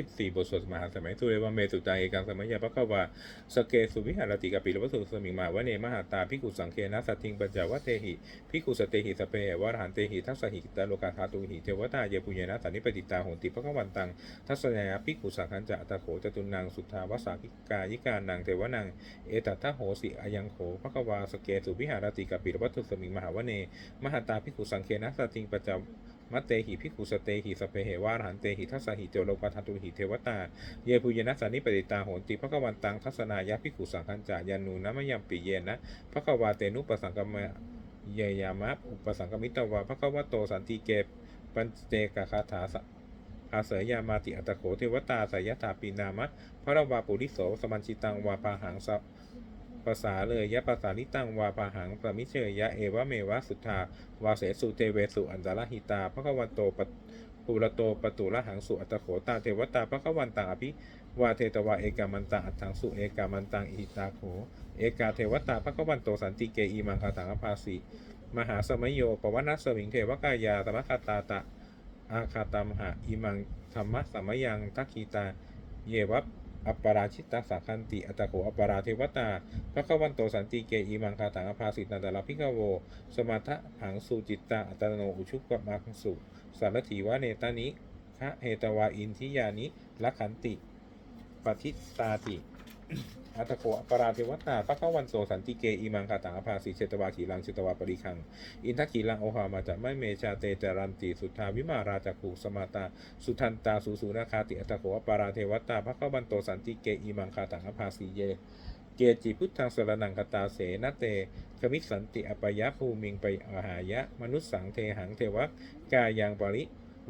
คิดสี่บทสวดมหาสมัยสุเรวเมสุตาเอกังสมัยยาพระกวาสเกสุวิหารติกปิลวัสสุสมิงมาวะเนมหาตาพิกุสังเคนะสัตทิงปัญจวัตเตหิพิกุสเตหิสเปเหวะหันเตหิทัสสหิตาโลกาธาตุหิเทวตาเยปุญญนะสันนิปติตาโหติพระกวันตังทัสสยาพิกุสังคันจะตะโขจตุนังสุทธาวสากิกายิกานังเทวนังเอตัตถโหสิอายังโขพระกวาสเกสุวิหารติกปิลวัสสุสมิงมหาวะเนมหาตาพิกุสังเคนะสัตทิงปัญจ มัตเตหิพิกุสเตหิสเปเหวะหันเตหิทัสสหิเตโลกาธาตุหิเทวตา เยปุยนัสานิปติตาโหนติพระกวันตังทัศนายะพิกุสังคัญจายานูนะมะยัมปิเยนะพระกวาเตนุปสังกมะเยยามะอุปสังกมิตวาพระกวโตสันติเกปัญเจกคาถาสอาเสยยามาติอัตโขเทวตาสายถาปีนามะพระรวาปุริโสสมัญชิตังวาปาหังสัพ ภาษาเลยยะภาษาลิตังวาปาหังปรมิเชยยะเอวะเมวะสุทธาวาเสสุเทเวสุอันตรหิตาพระกวันโตปปุระโตปตุระหังสุอัตโขตาเทวตาพระกวันตังอภิวาเทตวาเอกามันตังอัตถังสุเอกามันตังอิตาโขเอกาเทวตาพระกวันโตสันติเกอีมังคาถังอภาสีมหาสมัยโยปวนัสสวิงเทวกายาตมะคาตาตะอาคาตามหะอิมังธรรมะสมยังทักขีตา เยวะ อัปปราชิตตสักันติ อัตโขอัปปราเทวตา พระกวันโตสันติเกอีมังคาถังอภาสิตนันตลพิกโว สมาทะหังสุจิตตา อัตโนอุชุกกมังสุสารถีวะเนตานิคะเฮตวาอินทิยานิลักขันติปฏิตาติ อัตโขอปราเทวตาปะคะวันโสสันติเกอิมังคาตังอภาสิเชตวาขีลังเชตวาปริคัง อินทขีลังโอหามาจากไม่เมชาเตจารันติสุทธาวิมาราจักขุสมาตา สุทันตาสุสุนาคาติอัตโขอปราเทวตาปะคะวันโตสันติเกอิมังคาตังอภาสิเยเกจิพุทธังสรนังคตาเสนเตคมิสันติอปยะภูมิงไปอาหายะ มนุสสังเทหังเทวะกายังปริ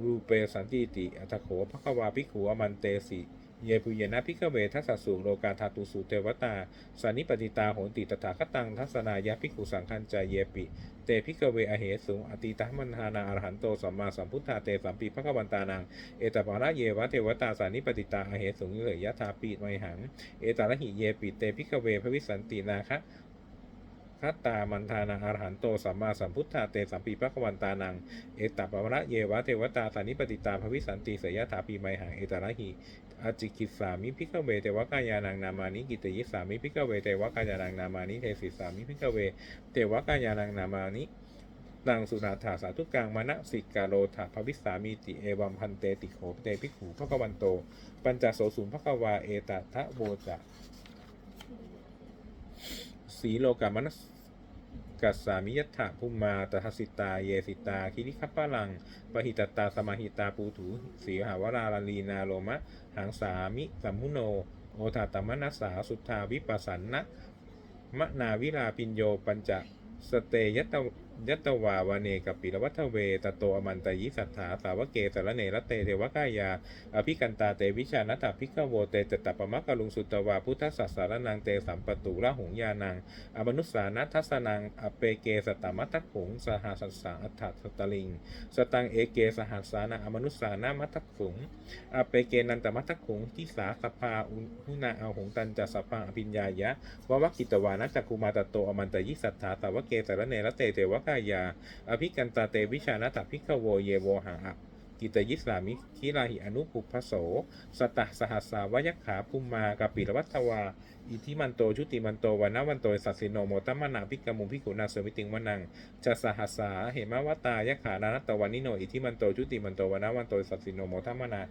รูเปสันติติอัตโขภควาภิกขุอมันเตสิ เยปุเยนะพิกเวทัสสสุโลกาธาตุสูเทวตาสานิปติตาโหติตถาคตังทัศนายะพิกขุสังคัญจายเยปิ เตพิกเวอเหสุงอติตามันหานาอรหันโตสัมมาสัมพุทธาเตสัมปีพระกวันตานังเอตปาระเยวะเทวตาสานิปติตาอเหสุงเหยยะธาปีไมหัง เอตาระหิเยปิเตพิกเวพระวิสันตินาคะ คัตตามันทานังอรหันโตสัมมาสัมพุทธาเตสัมปีพระกวันตานัง เอตปาระเยวะเทวตาสานิปติตาพระวิสันติเสยยะธาปีไมหังเอตาระหิอจิกิสามิพิกเวเทวกายานังนามานิกิตยิสามิพิกเวเทวกายานังนามานิเทศิสามิพิกเวเทวกายานังนามานิตังสุนาถาสาธุกังมณสิกาโลถาภวิสามีติเอวัมพันเตติโขเตพิกขูพระกวันโต ปัญจโสสุนพระกวาเอตทะโวจะ สีโลกามนัสกัสสามิยัตถะภูมาตัสิตา เยสิตา คิริคัปปะลัง ปหิตตา สมาหิตา ปูถูสีหาวราลลีนาโลมะ หังสามิสัมมุโน โอทาตมนัสสา สุทธาวิปัสสันนะมะนาวิลาปิญโย ปัญจ สเตยต ยัตวาวาเนกับปิรวัตเวตโตอมันตยิสัทธาสาวเกสารเนรเตเทวกายา อภิกันตาเตวิชานัตถพิกโวเตจตตปมะกะลุงสุตวาพุทธสัสสารนังเตสัมปตุระหงยานังอมนุสานัทสนังอเปเกสตมัตตขุงสหสัสสาอัฏฐสตลิง สตังเอเกสหัสานังอมนุสานามัตตขุงอเปเกนันตมัตตขุงทิสาสภาอุหุนาเอาหงตันจัสภาอภิญญายะววักิตวานัจคุมาตโตอมันตยิสัทธาสาวเกสารเนรเตเทวกายา อภิกันตาเตวิชานัตพิกโวเยโวหาอะกิตยิสามิคิราหิอนุปุพโส สตะสหัสสาวยักขาภูมากปิรวัตวาอิทิมันโตชุติมันโตวันนวันโตสัสสิโนโมตัมมนาพิกามุพิกุนาสมิติงวนังจะสหัสสาเหมาวตายักขานานัตตวันนิโนอิทิมันโตชุติมันโตวันนวันโตสัสสิโนโมตัมมนา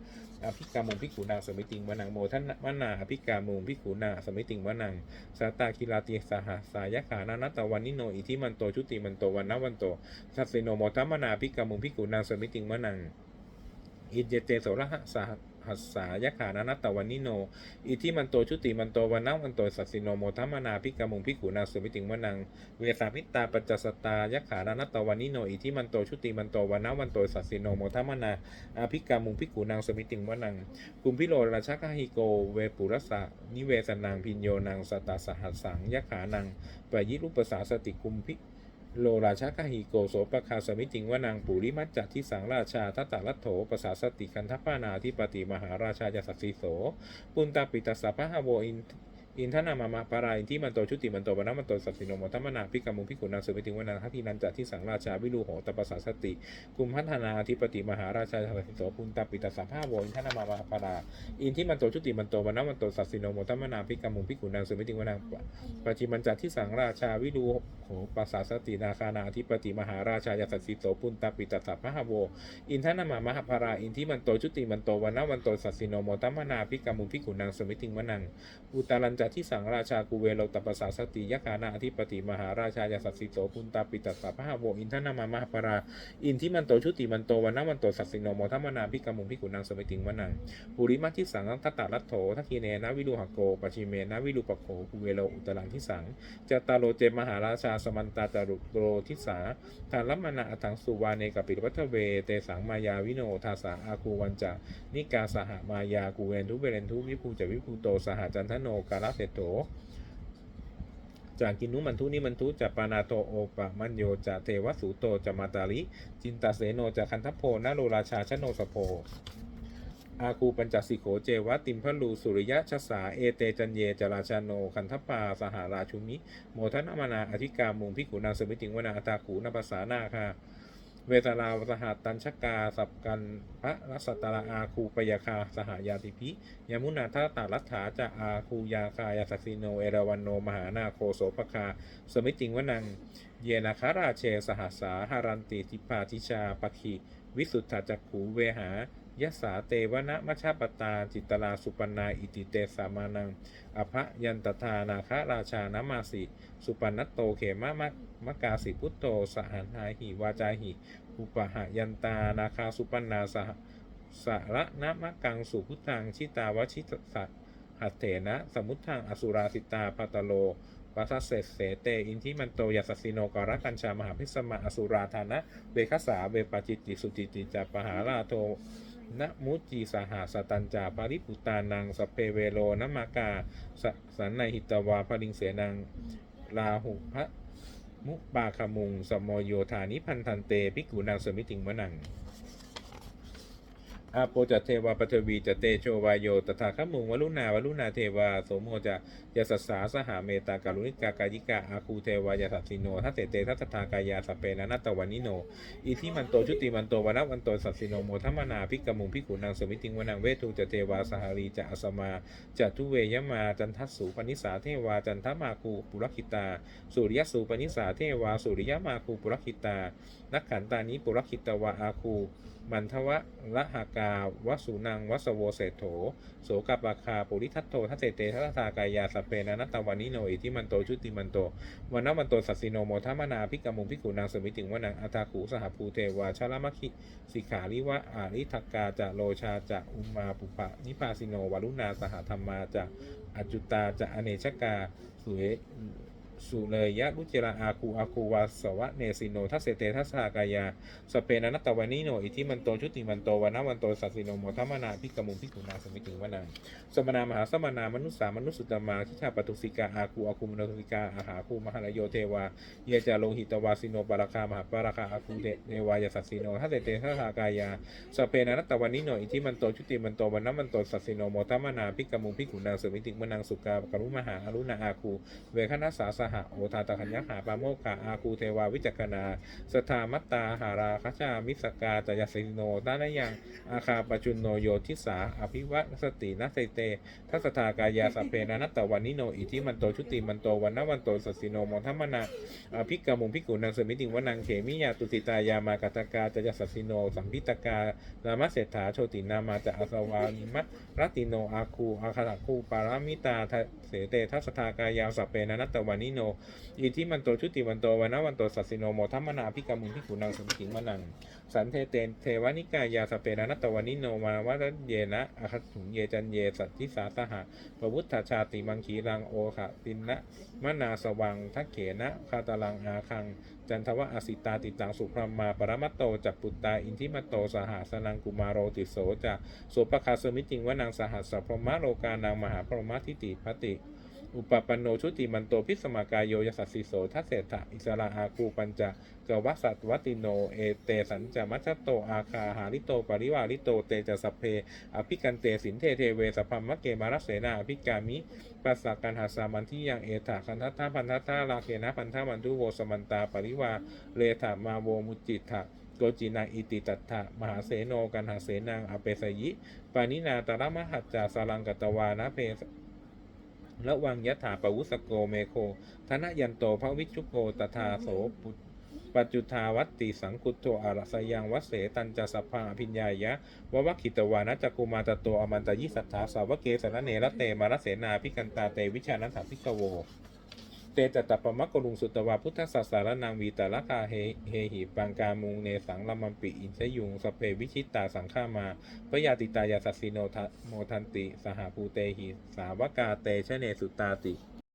อภิกามุพิกุนาสมิติงวนังโมทันมนาอภิกามุพิกุนาสมิติงวนังสาตาคิราติสหัสสายขานานัตตวันนิโนอิทิมันโตชุติมันโตวันนวันโตสัสสิโนโมตัมมนาพิกามุพิกุนาสมิติงวนังอิเจเตโสระหะสา หัสสายขานานัตตวันนิโน อิทิมันโตชุติมันโตวันนัวันโตสัสสิโนโมทัมมนาพิกามุงพิกุนาสุมิติงวนัง เวสามิตาปัจจสตายขานานัตตวันนิโน อิทิมันโตชุติมันโตวันนัวันโตสัสสิโนโมทัมมนาอาภิกามุงพิกุนางสมิติงวนังกุมพิโรราชกหิโก เวปุรสะนิเวสนังพิญโยนังสตาสหัสสังยขานังปยิรุปสาสติกุมพิ โลราชากหิโกโสปคาสมิติงวนางปุริมัจจัที่สังราชาทัตตาลัตโถปสาสติคันทปานาธิปติมหาราชายสักสีโสปุณตาปิตสสะพะหะโวอิน อินทนามามาปาราอินที่มันโตชุติมันโตวนามันโตสัตสิโนโมทัมมนาพิกามุพิกุนังสุวิติงวนังทัตทีนันจัที่สังราชาวิรูโหตปสสาสติกุมพัฒนาธิปติมหาราชาสัตสิโสปุณตปิตสสาภาโวอินทนามามาปาราอินที่มันโตชุติมันโตวนามันโตสัตสิโนโมทัมมนาพิกามุพิกุนังสุวิติงวนังปจิมันจัที่สังราชาวิรูโหปสสาสตินาคานาธิปติมหาราชาสัตสิโสปุณตปิตสสาภาโวอินทนามามาภาราอินที่มันโตชุติมันโตวันนาวันโตสัสสิโนมตัมมนาพิกามุพิกุนังสมิติงวนังอุตารันจที่สังราชากุเวโลตปสสาสติยกานาอธิปติมหาราชายาสัสสิโตปุนตาปิตัสสะพะหาโวอินทนามามหาภาราอินที่มันโตชุติมันโตวันนาวันโตสัสสิโนโมตัมมนาพิกามุงพิกุนังสมิติงวนังปุริมาที่สังทัตตาลัตโถทักคีเนนะวิรูหโกปชิเมนะวิรูปโขกุเวโลอุตรังที่สังจตาโลเจมหาราชาสมันตาจารุโรทิสาทานลัมนาอัตังสุวาเนกปิวัตเวเตสังมายาวิโนทาสาอาคูวันจานิกาสหมายากูเวนทุเวเรนทุวิภูจวิภูโตสหจันทโนกาลเศโตจากกินุมันทุนิมันทุจะปานาโตโอปะมัญโยจะเทวสุโตจะมาตาลิ จินตาเสโนจะคันทพโพนาโรราชาชโนสโพอาคูปัญจสิโขเจวะติมพลูสุริยะชสาเอเตจันเยจราชาโนคันทปาสหาราชุมิ โมทนามานาอธิกามุงพิกุนาสมิติงวนาอัตาขูนภาษานาคา เวสราวสหัตตัญชกา สับกันพระรัสตราอาคูปยาคา สหายาติพิยมุนาทาตาลัทธาจะอาคูยาคายาสสิโน เอราวันโน มหานาโคโสปคา สมิติงวนัง เยนาคาราเช สหัสาหารันติทิปาทิชาปะคีวิสุทธจักขูเวหา ยสาเตวนะมัชฌปตา จิตลาสุปนาอิติเตสามานังอภยันตทานาคราชานามาสิ สุปนัตโตเขมะมะมะกาสิพุตโตสหันหาหิวาจาหิอุปหยันตานาคาสุปนาสหสระนะมะกังสุพุทธังชิตาวชิตสัตหัตเถนะ สมุทธังอสุราสิตาปัตโล ปัสสเสสเสเตอินทิมันโตยัสสิโนกรกัญชามหาพิสมะอสุราธานะเวคสาเวปจิติสุจิติจปหาราโทนะมุจีสหาสตัญจาปาริปุตานังสเพเวโลนมากาสสันในหิตวาพลิงเสนังลาหุพระมุปาคมุงสมโยธานิพันธันเตภิกุนางสมิติงมะนัง อาโปจะเทวาปทวีจะเตโชวายโยตถาคมุงวลุนาวลุนาเทวาโสโมจะยสัสสาสหาเมตากาลุนิกากายิกาอาคูเทวายาสัสสิโนทัสเตเตทัสทากายาสเปนะนัตตวันิโนอิทิมันโตชุติมันโตวนาวันโตสัสสิโนโมทัมนาพิกมุงพิกุนางสมิติงวนังเวทุจเทวาสหารีจะอสมาจะทุเวยมาจันทัสสุปนิสาเทวาจันทมาคูปุรคิตา สุริยสูปนิสาเทวาสุริยมาคูปุรคิตานักขันตานิปุรคิตวาอาคูมันทวะละหากาวสุนังวัสโวเศโถ โสกัปปะคาปุริทัตโตทัตเตเตทัตตากายาสเปนะนัตตวานิโนอิทิมันโตชุติมันโตวันนวันโตสัสสิโนโมทัมนาพิกามุงพิกุนางสมิติงวนังอัตาคูสหภูเทวาชลมัคคิสิขาริวะอาริทักกาจะโลชาจะอุมาปุปะนิพาสิโนวารุณาสหธรรมาจะอจุตาจะอเนชกาสุเอ สุเลยยะรุจิราอาคูอาคูวาสวะเนสิโนทัสเสเตทัสสากายาสเปนะนัตตวานิโนอิทิมันโตชุติมันโตวานาวันโตสัสสิโนโมทัมมนาพิกมุงพิกุนาสมิติงวนังสมนามหาสมนามนุสสามนุสสุตตมาทิชาปตุสิกาอาคูอาคูมโนตุสิกาอาหาคูมหาลโยเทวาเยจาโลหิตวาสิโนปาราคามหาปาราคาอาคูเดเนวายสัสสิโนทัสเสเตทัสสากายาสเปนะนัตตวานิโนอิทิมันโตชุติมันโตวานาวันโตสัสสิโนโมทัมมนาพิกมุงพิกุนาสมิติงวนังสุกากรุมหาอรุณาอาคูเวคณสาสหะโอทาตคัญญหาปาโมกขาอาคูเทวาวิจักนาสทามัตตาหาราคชามิสกาจยสิโนตานยังอาคาปจุนโนโยทิสาอภิวัตสตินัสเตทัสทากายาสเพนะนัตตวันนิโนอิทิมันโตชุติมันโตวันนวันโตสสิโนมทัมมนาอภิกามุงพิกุนังสมิติงวนังเขมิยาตุติตายามากตกาจยสัสสิโนสัมพิตกาลามะเศรษฐาโชตินามาจะอาสวานิมะรัติโนอาคูอาคาคูปารามิตาเสเตทัสทากายาสเพนะนัตตวันนิโน อิทิมันโตชุติมันโตวันนวันโตสัสสิโนโมทัมมนาพิกามุงพิกุนังสมิติงวนัง สันเทเตนเทวานิกายาสเปนนัตตวานิโนมาวัตเยนะอาคถุงเยจันเยสัตติสาสหะพระพุทธชาติมังคีรังโอขะตินนะมนาสวังทักเขนะคาตาลังอาคัง จันทวะอสิตาติตังสุพรหมาปรมัตโตจักปุตตาอินทิมโตสหสนังกุมารโรติโสจะโสปคาสมิติงวนังสหัสสพรหมโลกานังมหาพรหมทิติปติ อุปปันโนชุติมันโตพิสมากายโยยสัสสิโสทัสเสถะอิสระอาคูปัญจะกวัสสัตวัติโนเอเตสัญจมัชชโตอาคาหาริโตปริวาริโตเตจะสพเพ อภิกันเตสินเทเทเวสพพัมมะเกมารัสเสนาอภิกามิปัสสะกันหาสามันที่ยังเอถาคันทัตถาพันทัตถาลาเคนะพันธมันทุโวสมันตาปริวาเลถามาโวมุจิตถะโกจินาอิติตัตถะมหาเสโนกันหาเสนังอเปสยิปานินาตระมหัจจาสารังกตวานะเพส ระวังยถาปวุสโกเมโคธนยันโตพระวิชุโกตถาโสปุปัจจุทาวัตติสังคุตโตอารสยังวัเสตันจะสภาอภิญญายะววัคิตวานะจักุมาตโตอมันตยิสัทธาสาวกเกสนเนระเตมารเสนาพิกันตาเตวิชานันถาพิกโว เตจตปปมกกลุงสุตวาพุทธศาสารนางวีตาลกาเฮเฮหิปังกามุงเนสังลมัมปิอินชยุงสเพวิชิตตาสังฆามาพยาติตายาสัสสิโนทโมทันติ สหภูเตหิสาวกาเตชเนสุตาติ